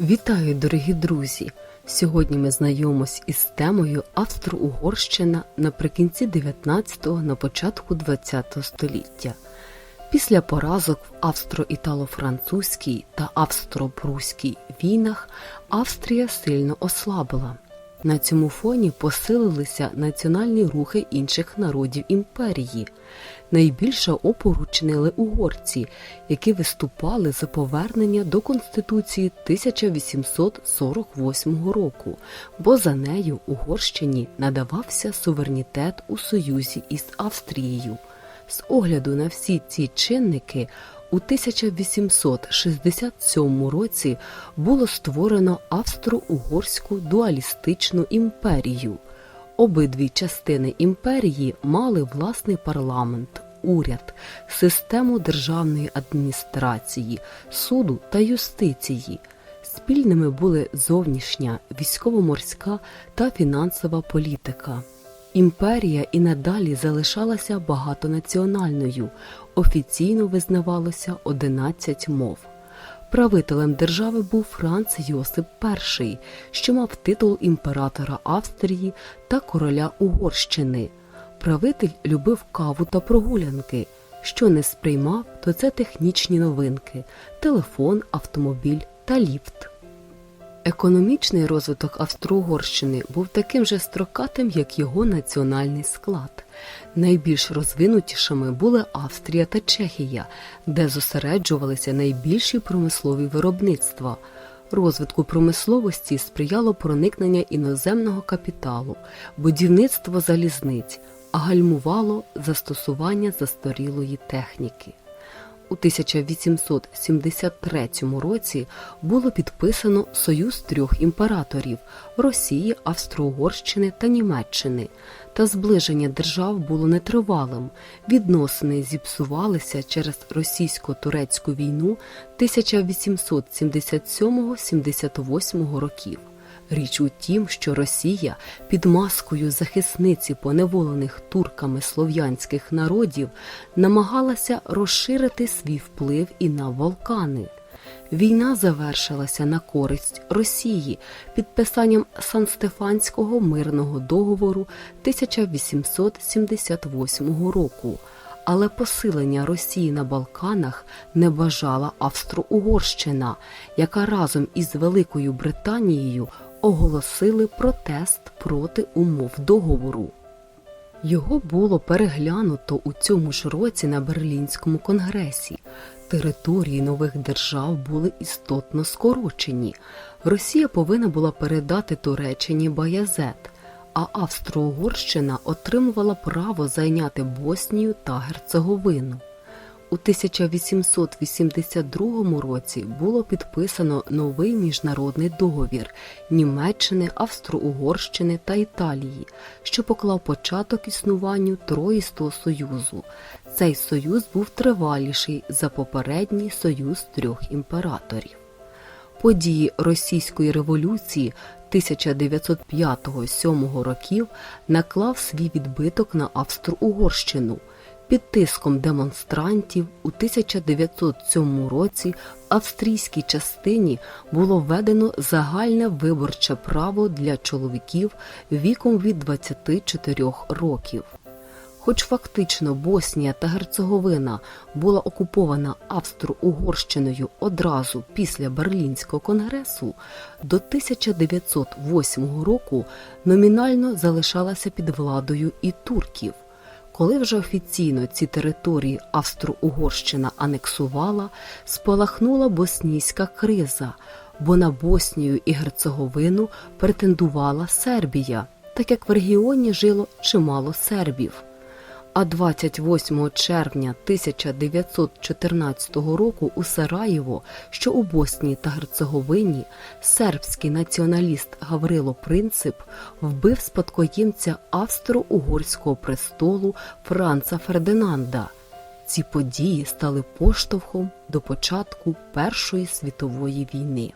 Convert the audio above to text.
Вітаю, дорогі друзі! Сьогодні ми знайомимось із темою Австро-Угорщина наприкінці 19-го, на початку 20-го століття. Після поразок в австро-італо-французькій та австро-пруській війнах Австрія сильно ослабла. На цьому фоні посилилися національні рухи інших народів імперії. Найбільше опору чинили угорці, які виступали за повернення до Конституції 1848 року, бо за нею Угорщині надавався суверенітет у союзі із Австрією. З огляду на всі ці чинники у 1867 році було створено Австро-Угорську дуалістичну імперію. Обидві частини імперії мали власний парламент, уряд, систему державної адміністрації, суду та юстиції. Спільними були зовнішня, військово-морська та фінансова політика. Імперія і надалі залишалася багатонаціональною, офіційно визнавалося 11 мов. Правителем держави був Франц Йосип І, що мав титул імператора Австрії та короля Угорщини. Правитель любив каву та прогулянки. Що не сприймав, то це технічні новинки, телефон, автомобіль та ліфт. Економічний розвиток Австро-Угорщини був таким же строкатим, як його національний склад. Найбільш розвинутішими були Австрія та Чехія, де зосереджувалися найбільші промислові виробництва. Розвитку промисловості сприяло проникнення іноземного капіталу, будівництво залізниць, а гальмувало застосування застарілої техніки. У 1873 році було підписано Союз трьох імператорів Росії, Австро-Угорщини та Німеччини. Та зближення держав було нетривалим. Відносини зіпсувалися через російсько-турецьку війну 1877-78 років. Річ у тім, що Росія під маскою захисниці поневолених турками слов'янських народів намагалася розширити свій вплив і на Балкани. Війна завершилася на користь Росії підписанням Сан-Стефанського мирного договору 1878 року. Але посилення Росії на Балканах не бажала Австро-Угорщина, яка разом із Великою Британією оголосили протест проти умов договору. Його було переглянуто у цьому ж році на Берлінському конгресі. Території нових держав були істотно скорочені. Росія повинна була передати Туреччині Баязет, а Австро-Угорщина отримувала право зайняти Боснію та Герцеговину. У 1882 році було підписано новий міжнародний договір Німеччини, Австро-Угорщини та Італії, що поклав початок існуванню Троїстого союзу. Цей союз був триваліший за попередній союз трьох імператорів. Події Російської революції 1905-7 років наклав свій відбиток на Австро-Угорщину. Під тиском демонстрантів у 1907 році в австрійській частині було введено загальне виборче право для чоловіків віком від 24 років. Хоч фактично Боснія та Герцеговина була окупована Австро-Угорщиною одразу після Берлінського конгресу, до 1908 року номінально залишалася під владою і турків. Коли вже офіційно ці території Австро-Угорщина анексувала, спалахнула боснійська криза, бо на Боснію і Герцеговину претендувала Сербія, так як в регіоні жило чимало сербів. А 28 червня 1914 року у Сараєво, що у Боснії та Герцеговині, сербський націоналіст Гаврило Принцип вбив спадкоємця австро-угорського престолу Франца Фердинанда. Ці події стали поштовхом до початку Першої світової війни.